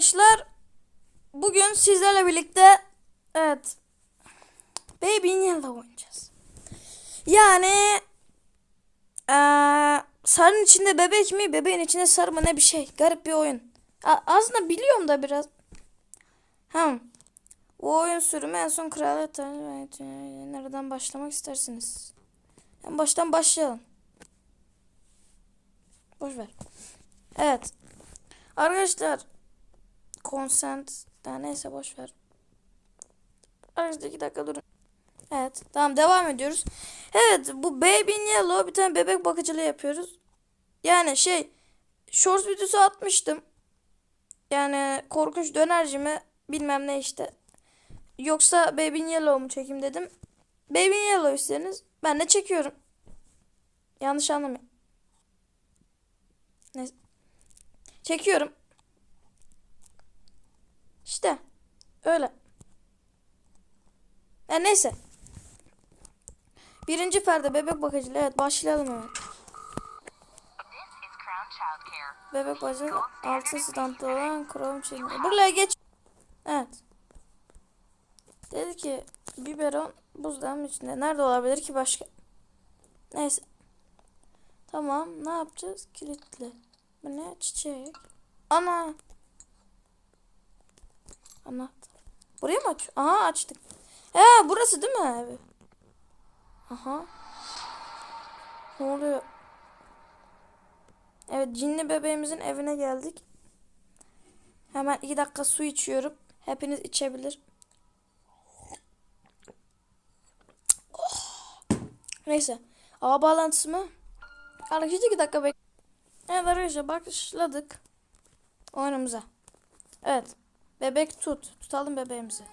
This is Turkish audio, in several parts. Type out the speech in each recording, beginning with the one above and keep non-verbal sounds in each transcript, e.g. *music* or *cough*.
arkadaşlar bugün sizlerle birlikte evet Baby in Yellow oynayacağız. Yani eee sarının içinde bebek mi bebeğin içinde sarı mı ne bir şey garip bir oyun. A- aslında biliyorum da biraz. Hem o oyun sürümü en son kraliyet nereden başlamak istersiniz? En baştan başlayalım. Boş ver. Evet. Arkadaşlar consent daha neyse boş ver. Arkadaşlar iki dakika durun. Evet tamam devam ediyoruz. Evet bu Baby in Yellow bir tane bebek bakıcılığı yapıyoruz. Yani şey short videosu atmıştım. Yani korkunç dönerci mi bilmem ne işte. Yoksa Baby in Yellow mu çekeyim dedim. Baby in Yellow isterseniz ben de çekiyorum. Yanlış anlamayın. Neyse. Çekiyorum. İşte öyle. Ya neyse. Birinci perde bebek bakıcılığı. Evet başlayalım hemen. Bebek bakıcılığı altın standta olan krom çizgi. Buraya geç. Evet. Dedi ki biberon buzdağının içinde. Nerede olabilir ki başka? Neyse. Tamam ne yapacağız? Kilitli. Bu ne? Çiçek. Ana. Anahtar. Buraya mı aç? Aha açtık. He burası değil mi evi? Aha. Ne oluyor? Evet cinli bebeğimizin evine geldik. Hemen iki dakika su içiyorum. Hepiniz içebilir. Oh. Neyse. Ağ bağlantısı mı? Arkadaşlar iki dakika bek. Evet arkadaşlar başladık. Oyunumuza. Evet. Bebek tut. Tutalım bebeğimizi.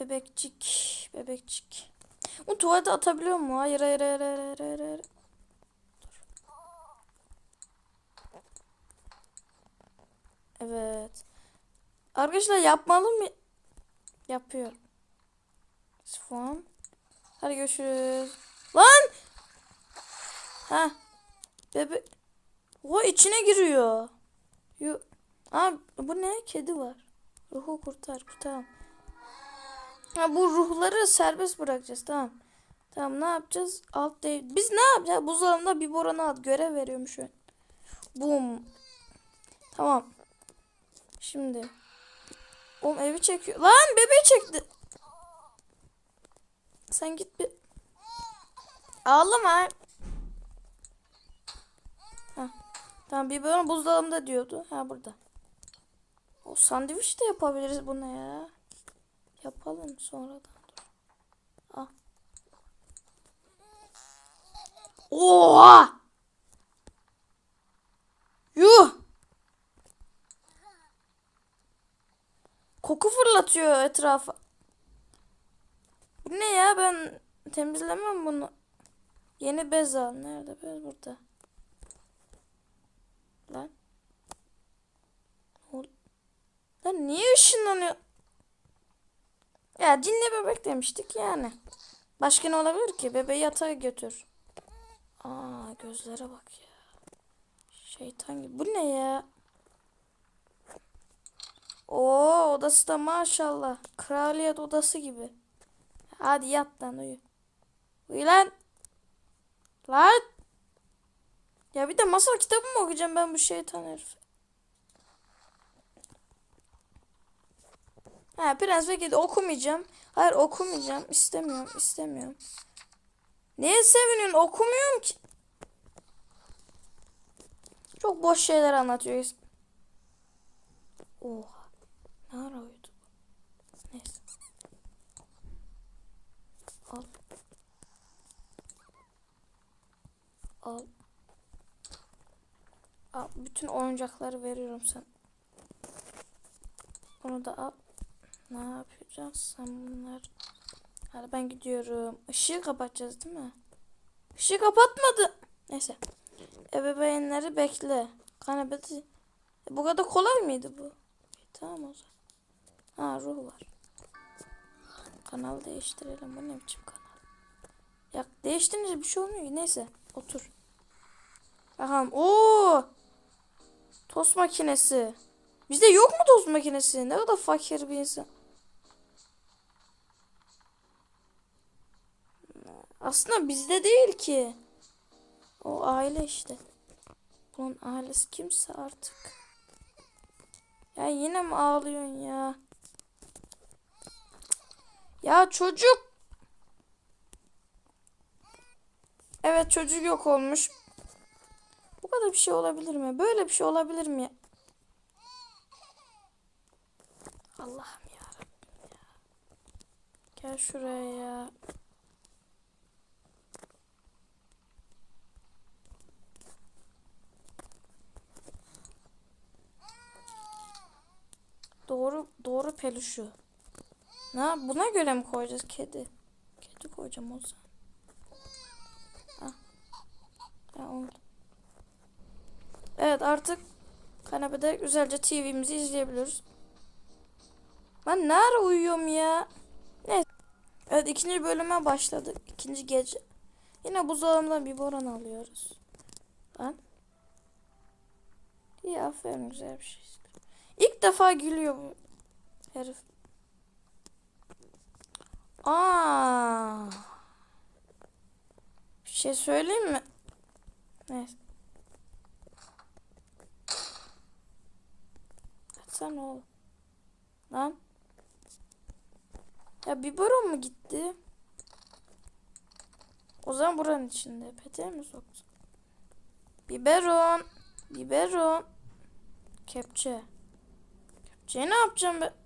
Bebekçik. Bebekçik. Bu tuvalete atabiliyor mu? Hayır hayır hayır hayır hayır hayır. hayır. Evet. Arkadaşlar yapmalı mı? Yapıyor. Sifon. Hadi görüşürüz. Lan! Ha. Bebe. O içine giriyor. Yu. Aa, bu ne? Kedi var. Ruhu kurtar. Tamam. Ha, bu ruhları serbest bırakacağız. Tamam. Tamam ne yapacağız? Alt değil. Biz ne yapacağız? Buzdolabında bir borana at. Görev veriyormuş şu an. Boom. Tamam. Şimdi. Oğlum evi çekiyor. Lan bebeği çekti. Sen git bir. Ağlama. Ha. Tamam bir bölüm buzdolabında diyordu. Ha burada. O sandviç de yapabiliriz buna ya. Yapalım sonradan. Al. Oha! Yuh! Koku fırlatıyor etrafa. Bu ne ya ben temizlemem bunu. Yeni bez al. Nerede bez burada? Lan. Lan niye ışınlanıyor? Ya cinli bebek demiştik yani. Başka ne olabilir ki? Bebeği yatağa götür. Aa gözlere bak ya. Şeytan gibi. Bu ne ya? Oo odası da maşallah. Kraliyet odası gibi. Hadi yat lan uyu. Uyu lan. Lan. Ya bir de masal kitabı mı okuyacağım ben bu şeytan herifi? Ha ve Kedi okumayacağım. Hayır okumayacağım. İstemiyorum. istemiyorum. Neye seviniyorsun? Okumuyorum ki. Çok boş şeyler anlatıyor. Oha. Ne ara uyudu? Neyse. Al. Al. Al. Bütün oyuncakları veriyorum sen. Bunu da al. Ne yapacağız sen bunlar? Hadi ben gidiyorum. Işığı kapatacağız değil mi? Işığı kapatmadı. Neyse. Ebeveynleri bekle. Kanepede. E, bu kadar kolay mıydı bu? E, tamam o zaman. Ha ruh var. Kanal değiştirelim. Bu ne biçim kanal? Ya değiştirince bir şey olmuyor. Neyse. Otur. Bakalım. Oo! Tost makinesi. Bizde yok mu tost makinesi? Ne kadar fakir bir insan. Aslında bizde değil ki. O aile işte. Bunun ailesi kimse artık. Ya yine mi ağlıyorsun ya? Ya çocuk. Evet çocuk yok olmuş. Bu kadar bir şey olabilir mi? Böyle bir şey olabilir mi? Allah'ım ya ya. Gel şuraya ya. Doğru peluşu. Ne buna göre mi koyacağız kedi? Kedi koyacağım o zaman. Ah. Ya oldu. Evet artık kanepede güzelce TV'mizi izleyebiliyoruz. Ben nerede uyuyorum ya? Neyse. Evet ikinci bölüme başladık. İkinci gece. Yine buzdolabından bir boran alıyoruz. Lan. İyi aferin güzel bir şey. İlk defa gülüyor bu herif. Aa. Bir şey söyleyeyim mi? Neyse. Sen oğlum. Lan. Ya biberon mu gitti? O zaman buranın içinde. Peteğe mi soktu? Biberon. Biberon. Kepçe. Kepçeyi ne yapacağım ben?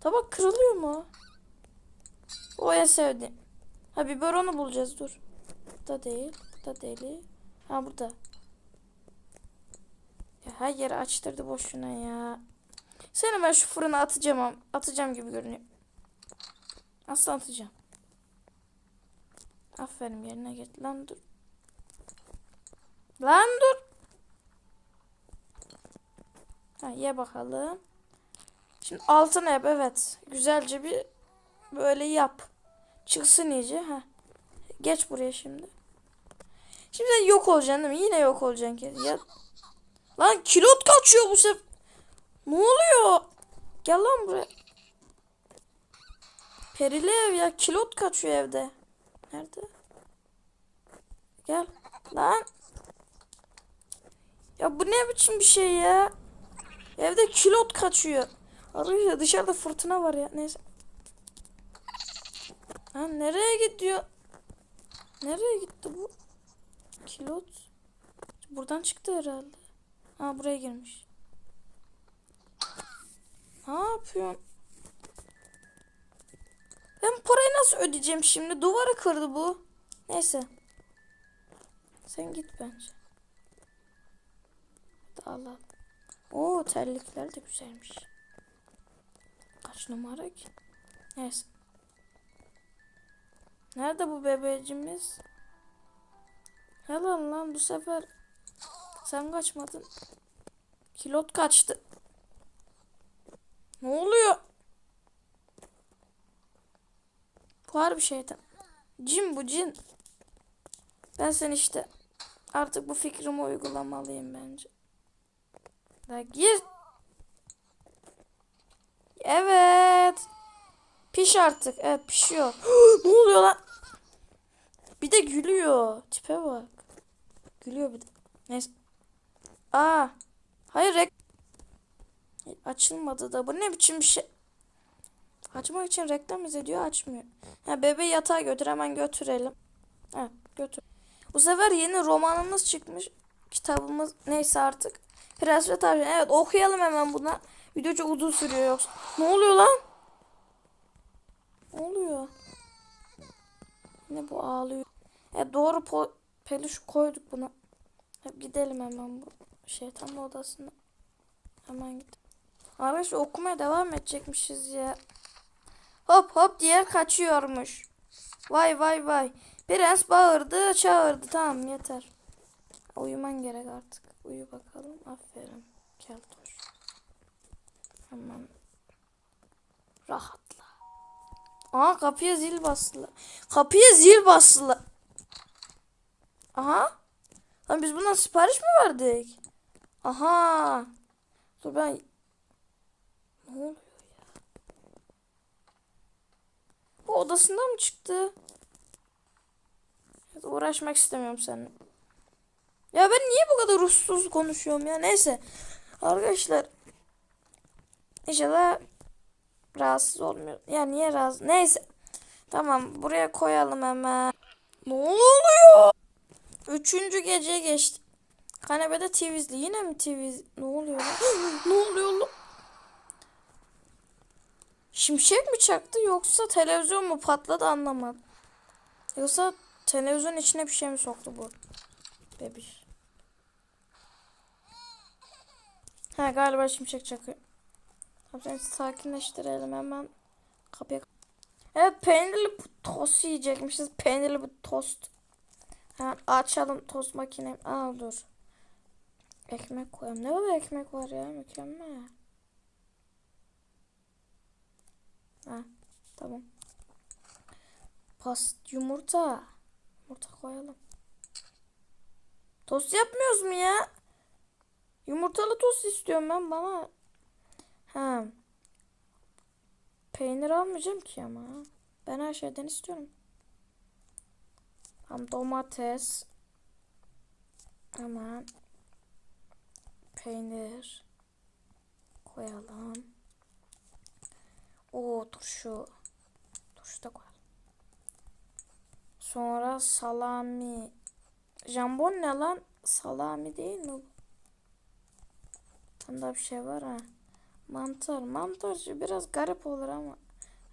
Tabak kırılıyor mu? O en sevdiğim. Ha biberonu bulacağız dur. Da değil. Da değil. Ha burada. Ya her yeri açtırdı boşuna ya. Seni ben şu fırına atacağım. Atacağım gibi görünüyor. Asla atacağım. Aferin yerine git. Lan dur. Lan dur. Ha, ye bakalım. Şimdi altına yap evet. Güzelce bir böyle yap. Çıksın iyice. Ha. Geç buraya şimdi. Şimdi sen yok olacaksın değil mi? Yine yok olacaksın kedi. Ya. Lan kilot kaçıyor bu sefer. Ne oluyor? Gel lan buraya. Perili ev ya. Kilot kaçıyor evde. Nerede? Gel. Lan. Ya bu ne biçim bir şey ya? Evde kilot kaçıyor. Arkadaşlar dışarıda fırtına var ya. Neyse. Ha nereye gidiyor? Nereye gitti bu? Kilot. Buradan çıktı herhalde. Ha buraya girmiş. Ne yapıyorsun? Ben parayı nasıl ödeyeceğim şimdi? Duvarı kırdı bu. Neyse. Sen git bence. Hadi al al. Oo terlikler de güzelmiş. Kaç numara ki? Neyse. Nerede bu bebeğimiz? Helal lan bu sefer sen kaçmadın. Kilot kaçtı. Ne oluyor? Bu harbi şeytan. Cin bu cin. Ben sen işte artık bu fikrimi uygulamalıyım bence. Da gir. Evet. Piş artık. Evet pişiyor. *gasps* ne oluyor lan? Bir de gülüyor. Tipe bak. Gülüyor bir de. Neyse. Aa. Hayır rek açılmadı da. Bu ne biçim bir şey? Açmak için reklam izlediyor açmıyor. Ha bebeği yatağa götür hemen götürelim. Ha götür. Bu sefer yeni romanımız çıkmış. Kitabımız neyse artık. Prens Tavşan. Evet okuyalım hemen buna. Video çok uzun sürüyor yoksa. Ne oluyor lan? Ne oluyor? Ne bu ağlıyor? E doğru po- peluş koyduk buna. Hep gidelim hemen bu şeytan odasına. Hemen git. Arkadaşlar okumaya devam edecekmişiz ya. Hop hop diye kaçıyormuş. Vay vay vay. Prens bağırdı çağırdı. Tamam yeter. Uyuman gerek artık. Uyu bakalım. Aferin. Keltoş. Hemen. Rahatla. Aa kapıya zil bastılar. Kapıya zil bastılar. Aha. Lan biz bundan sipariş mi verdik? Aha. Dur ben... Ne oluyor ya? Bu odasından mı çıktı? Uğraşmak istemiyorum seninle. Ya ben niye bu kadar ruhsuz konuşuyorum ya? Neyse. Arkadaşlar. İnşallah rahatsız olmuyor. Ya niye rahatsız? Neyse. Tamam buraya koyalım hemen. Ne oluyor? Üçüncü gece geçti. Kanepede TV izli. Yine mi TV? Ne oluyor *gasps* ne oluyor lan? Şimşek mi çaktı yoksa televizyon mu patladı anlamadım. Yoksa televizyon içine bir şey mi soktu bu? Bebiş. Ha galiba şimşek çakıyor. Tamam sakinleştirelim hemen. Kapıya Evet peynirli bu tost yiyecekmişiz. Peynirli bu tost. Ha, açalım tost makine. Aa dur. Ekmek koyalım. Ne kadar ekmek var ya mükemmel. Ha tamam. Past yumurta. Yumurta koyalım. Tost yapmıyoruz mu ya? Yumurtalı tost istiyorum ben bana. Ha. Peynir almayacağım ki ama. Ben her şeyden istiyorum. Tam domates. Hemen. Peynir. Koyalım. Oo turşu. Turşu da koyalım. Sonra salami. Jambon ne lan? Salami değil mi bu? Bunda bir şey var ha. Mantar. Mantarcı biraz garip olur ama.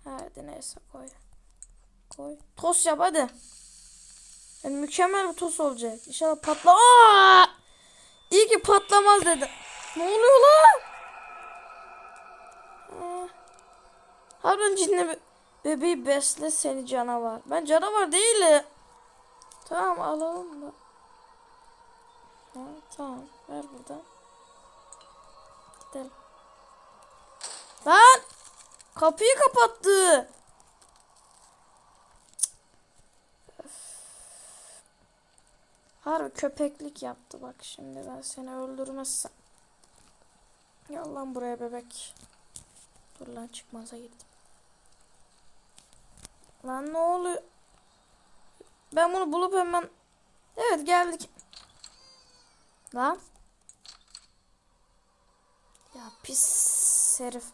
Hadi neyse koy. Koy. Tost yap hadi. Yani mükemmel bir tost olacak. İnşallah patla. Aa! İyi ki patlamaz dedi. Ne oluyor lan? Aa. Harbiden cinle be- bebeği besle seni canavar. Ben canavar değilim. Tamam alalım da. Ha, tamam ver buradan. Gidelim. Lan! Kapıyı kapattı. Harbi köpeklik yaptı bak şimdi ben seni öldürmezsem. Gel buraya bebek. Dur lan çıkmaza gittim. Lan ne oluyor? Ben bunu bulup hemen... Evet geldik. Lan. Ya pis herif.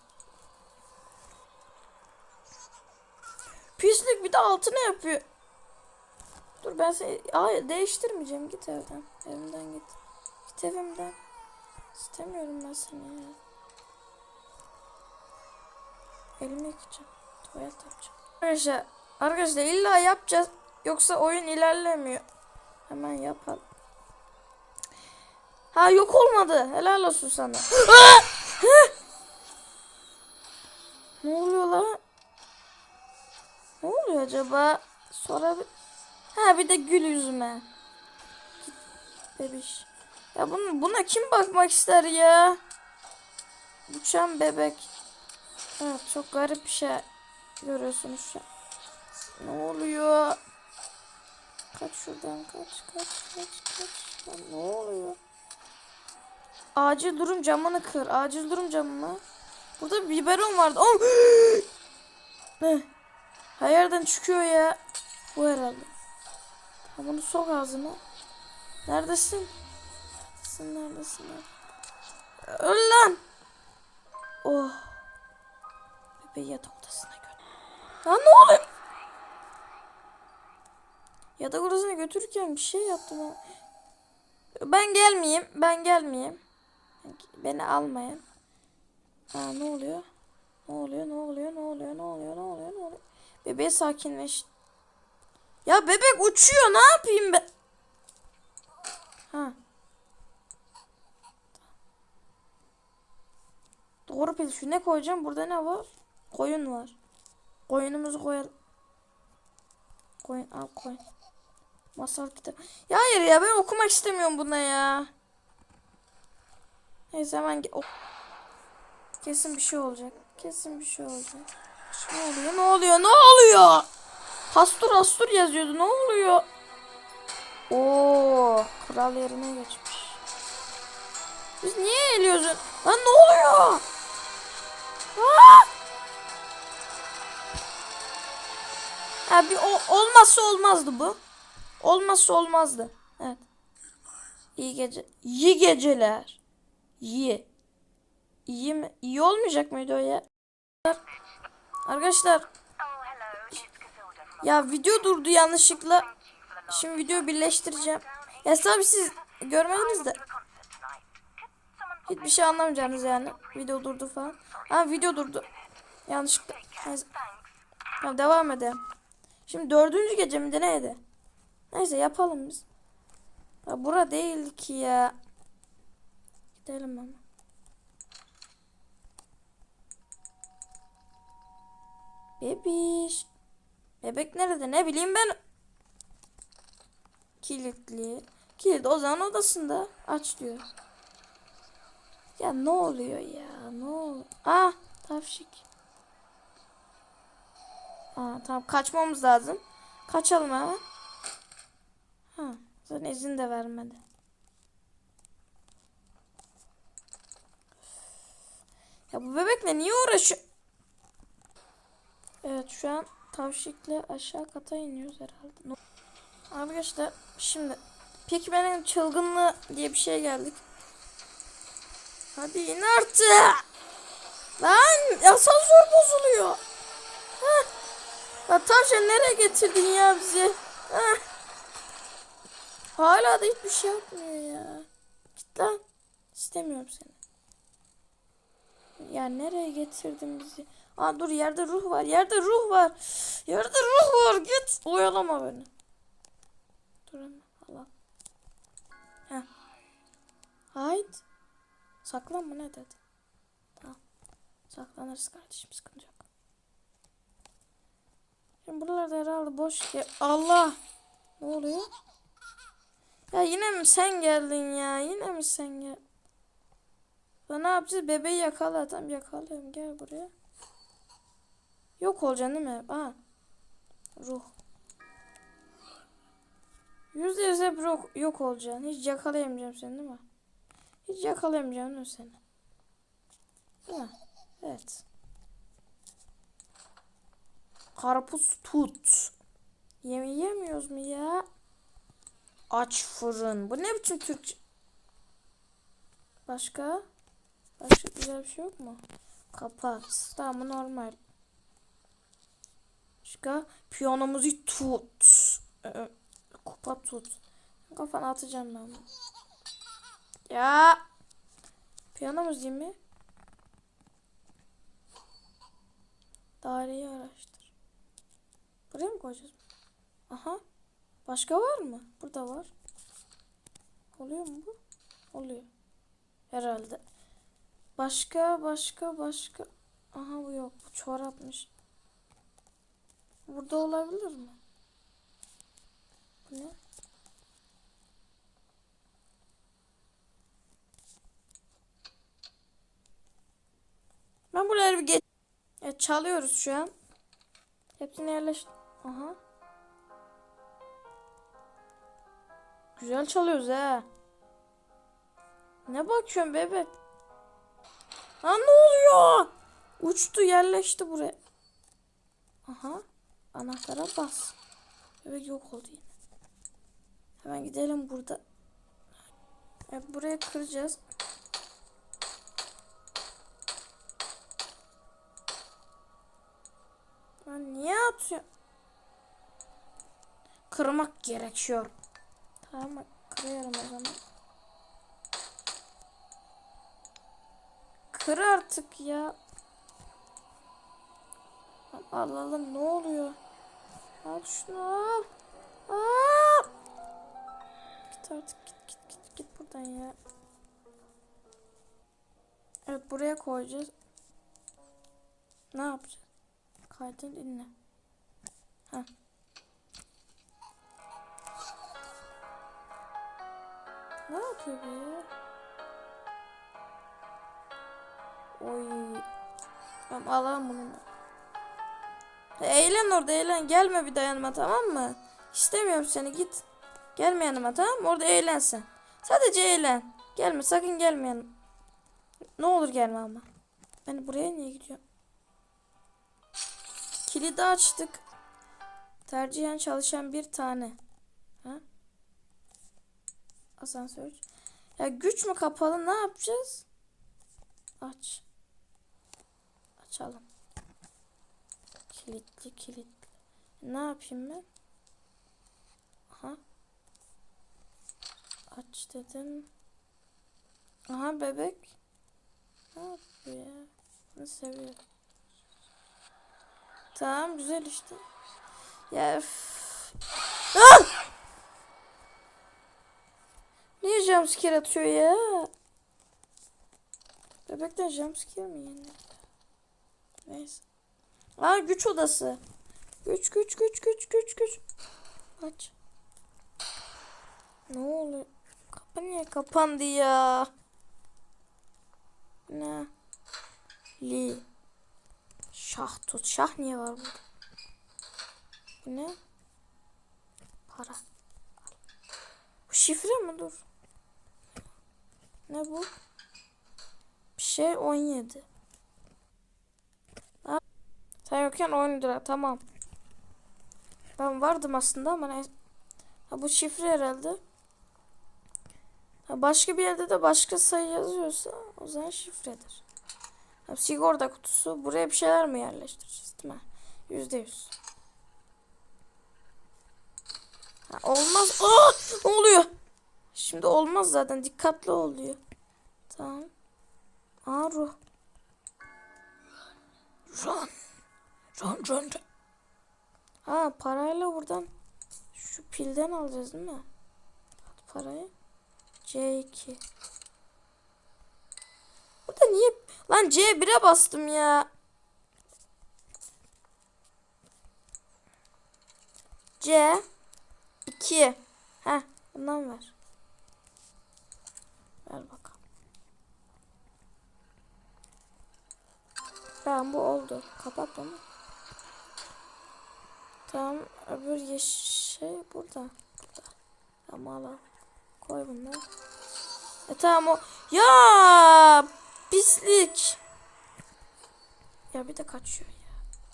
Pislik bir de altına yapıyor. Dur ben seni Hayır, değiştirmeyeceğim. Git evden. Evimden git. Git evimden. İstemiyorum ben seni ya. Elimi yıkayacağım. Tuvalet yapacağım. Arkadaşlar, arkadaşlar illa yapacağız. Yoksa oyun ilerlemiyor. Hemen yapalım. Ha yok olmadı. Helal olsun sana. *gasps* Ne oluyor lan? Acaba? Sonra bir... Ha bir de gül yüzüme. Bebiş. Ya bunu, buna kim bakmak ister ya? Uçan bebek. Evet çok garip bir şey görüyorsunuz şu an. Ne oluyor? Kaç şuradan kaç kaç kaç kaç. Lan ne oluyor? Acil durum camını kır. Acil durum camını. Burada biberon vardı. Oh! *gasps* Her çıkıyor ya. Bu herhalde. Ha bunu sok ağzına. Neredesin? Neredesin neredesin? neredesin? Öl lan. Oh. Bebeği yatak odasına götür. Lan ne oluyor? Yatak odasına götürürken bir şey yaptım ama. Ben gelmeyeyim. Ben gelmeyeyim. Beni almayın. Ha ne oluyor? Ne oluyor? Ne oluyor? Ne oluyor? Ne oluyor? Ne oluyor? Ne oluyor? Bebeği sakinleş. Ya bebek uçuyor. Ne yapayım ben? Ha. Doğru pil. Şu ne koyacağım? Burada ne var? Koyun var. Koyunumuzu koyalım. Koyun al koyun. Masal kitabı. Ya hayır ya ben okumak istemiyorum buna ya. Neyse hemen oh. Kesin bir şey olacak. Kesin bir şey olacak. Ne oluyor? Ne oluyor? Ne oluyor? Hastur hastur yazıyordu. Ne oluyor? Oo, kral yerine geçmiş. Biz niye eğiliyoruz? Lan ne oluyor? Aa! Ha bir o, olmazsa olmazdı bu. Olmazsa olmazdı. Evet. İyi gece. İyi geceler. İyi. İyi mi? İyi olmayacak mıydı o ya? Arkadaşlar ya video durdu yanlışlıkla. Şimdi videoyu birleştireceğim. Ya tabii siz görmediniz de hiçbir şey anlamayacaksınız yani. Video durdu falan. Ha video durdu. Yanlışlıkla. Neyse. Tamam devam edelim. Şimdi dördüncü gece mi de neydi? Neyse yapalım biz. Ya bura değil ki ya. Gidelim ama. Bebiş. Bebek nerede ne bileyim ben. Kilitli. Kilit o zaman odasında. Aç diyor. Ya ne oluyor ya ne oluyor? Ah tavşik. Aa, tamam kaçmamız lazım. Kaçalım hemen. Ha, zaten izin de vermedi. Ya bu bebekle niye uğraşıyor? Evet şu an tavşikle aşağı kata iniyoruz herhalde. Arkadaşlar şimdi Pigman'in çılgınlığı diye bir şey geldik. Hadi in artık. Lan asansör bozuluyor. Heh. Ya tavşan nereye getirdin ya bizi? Heh. Hala da hiçbir şey yapmıyor ya. Git lan. İstemiyorum seni. Ya nereye getirdin bizi? Aa dur yerde ruh var. Yerde ruh var. Yerde ruh var. Git. Oyalama beni. Dur. Allah. Heh. Haydi. Saklanma ne dedi? Tamam. Saklanırız kardeşim sıkıntı yok. Şimdi buralarda herhalde boş yer. Allah! Ne oluyor? Ya yine mi sen geldin ya? Yine mi sen gel? Ya ne yapacağız? Bebeği yakala. Tamam yakalıyorum. Gel buraya. Yok olacaksın değil mi? Aa. Ruh. Yüzde yüz hep yok, yok olacaksın. Hiç yakalayamayacağım seni değil mi? Hiç yakalayamayacağım değil seni? Değil? Evet. Karpuz tut. Yeme yemiyoruz mu ya? Aç fırın. Bu ne biçim Türkçe? Başka? Başka güzel bir şey yok mu? Kapat. Tamam normal. Başka? Piyanomuzu tut. Ee, kupa tut. Kafana atacağım ben. Ya. Piyano müziği mi? Daireyi araştır. Buraya mı koyacağız? Aha. Başka var mı? Burada var. Oluyor mu bu? Oluyor. Herhalde. Başka, başka, başka. Aha bu yok. Bu çorapmış. Burada olabilir mi? Bu ne? Ben buraya bir geç... Evet çalıyoruz şu an. Hepsini yerleş... Aha. Güzel çalıyoruz ha. Ne bakıyorsun bebek? Lan ne oluyor? Uçtu yerleşti buraya. Aha. Anahtara bas. Bebek yok oldu yine. Hemen gidelim burada. Evet, buraya kıracağız. Lan niye atıyor? Kırmak gerekiyor. Tamam kırıyorum o zaman. Kır artık ya. Alalım ne oluyor? Al şunu al. Al. Git artık git git git git buradan ya. Evet buraya koyacağız. Ne yapacağız? Kaydın dinle. Ha. Ne yapıyor bu ya? Oy. Tamam alalım bunu. Eğlen orada eğlen. Gelme bir daha yanıma tamam mı? İstemiyorum seni git. Gelme yanıma tamam mı? Orada eğlen sen. Sadece eğlen. Gelme sakın gelme yanıma. Ne olur gelme ama. Ben buraya niye gidiyorum? Kilidi açtık. Tercihen çalışan bir tane. Ha? Asansör. Ya güç mü kapalı ne yapacağız? Aç. Açalım. Kilitli kilitli. Ne yapayım ben? Aha. Aç dedim. Aha bebek. Ne yapıyor ya? Bunu seviyor. Tamam güzel işte. Ya üf. Ah! Niye jumpscare atıyor ya? Bebekten jumpscare mi yenir? Neyse. Aa güç odası. Güç güç güç güç güç güç. Aç. Ne oluyor? Kapı niye kapandı ya? Ne? Li. Şah tut. Şah niye var burada? Bu ne? Para. Bu şifre mi? Dur. Ne bu? Bir şey 17. Sen yokken 10 lira. Tamam. Ben vardım aslında ama. Ha bu şifre herhalde. Ha, başka bir yerde de başka sayı yazıyorsa o zaman şifredir. Ha, sigorta kutusu. Buraya bir şeyler mi yerleştireceğiz değil mi? Yüzde yüz. Olmaz. Aa, ne oluyor? Şimdi olmaz zaten. Dikkatli oluyor. Tamam. Aa ruh. Run. Run run. Ha parayla buradan şu pilden alacağız değil mi? At parayı. C2. Burada niye? Lan C1'e bastım ya. C 2. Heh, bundan ver. Ver bakalım. Tamam bu oldu. Kapat onu. Tamam öbür şey burada. Burada. Tamam al al. Koy bunu. E tamam o. Ya pislik. Ya bir de kaçıyor ya.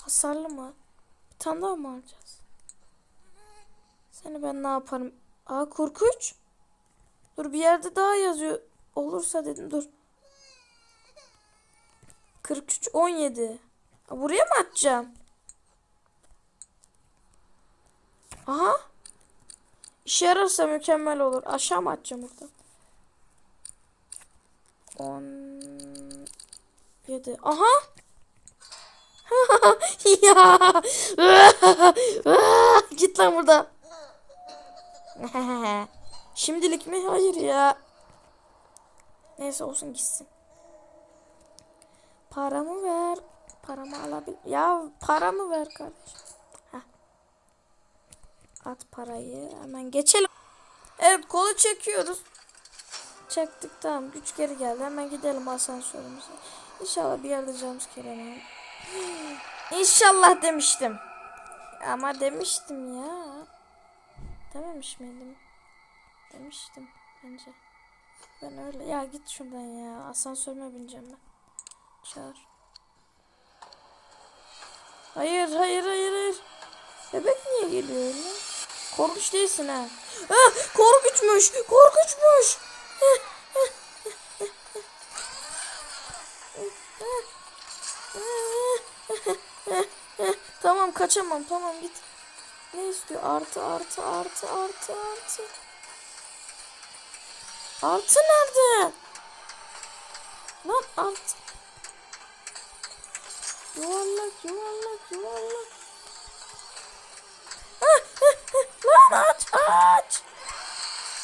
Hasarlı mı? Bir tane daha mı alacağız? Seni ben ne yaparım? Aa korkunç. Dur bir yerde daha yazıyor. Olursa dedim dur. 43 17. Aa, buraya mı atacağım? Aha. İşe yararsa mükemmel olur. Aşağı mı atacağım burada? 17. Aha. *laughs* ya. *laughs* Git lan buradan. *laughs* Şimdilik mi? Hayır ya. Neyse olsun gitsin. Paramı ver. Paramı alabil. Ya paramı ver kardeşim. At parayı. Hemen geçelim. Evet kolu çekiyoruz. Çektik tamam. Güç geri geldi. Hemen gidelim asansörümüze. İnşallah bir yerde jumpscare *gasps* yemeyelim. İnşallah demiştim. Ama demiştim ya. Dememiş miydim? Demiştim bence. Ben öyle. Ya git şuradan ya. Asansörüme bineceğim ben. Çağır. Hayır hayır hayır hayır. Bebek niye geliyor öyle? Korkunç değilsin ha. Ah, korkunçmuş. Korkunçmuş. tamam kaçamam. Tamam git. Ne istiyor? Artı artı artı artı artı. Artı nerede? Lan artı. Yuvarlak yuvarlak yuvarlak. Lan aç aç.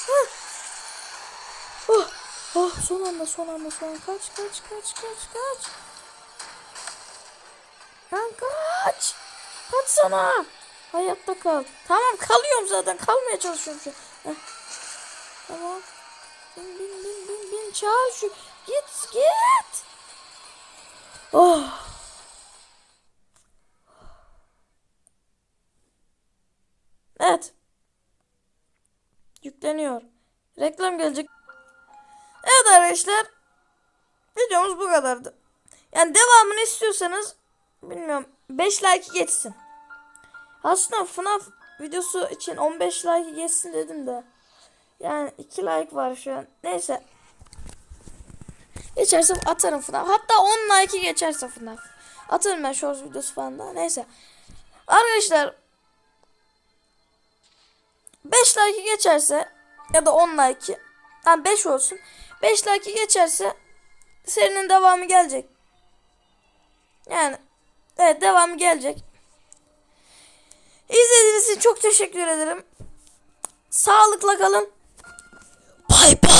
Ah. Oh, oh, son anda son anda son anda. Kaç kaç kaç kaç kaç. Lan kaç. Kaç sana. Hayatta kal. Tamam kalıyorum zaten. Kalmaya çalışıyorum şu. Heh. Tamam. Bin bin bin bin bin. Çağır şu. Git git. Oh. Evet. Yükleniyor. Reklam gelecek. arkadaşlar videomuz bu kadardı. Yani devamını istiyorsanız bilmiyorum 5 like geçsin. Aslında FNAF videosu için 15 like geçsin dedim de. Yani 2 like var şu an. Neyse. Geçerse atarım FNAF. Hatta 10 like'ı geçerse FNAF. Atarım ben short videosu falan da. Neyse. Arkadaşlar 5 like geçerse ya da 10 like yani 5 olsun. 5 like geçerse serinin devamı gelecek. Yani evet devamı gelecek. İzlediğiniz için çok teşekkür ederim. Sağlıkla kalın. Bay bay.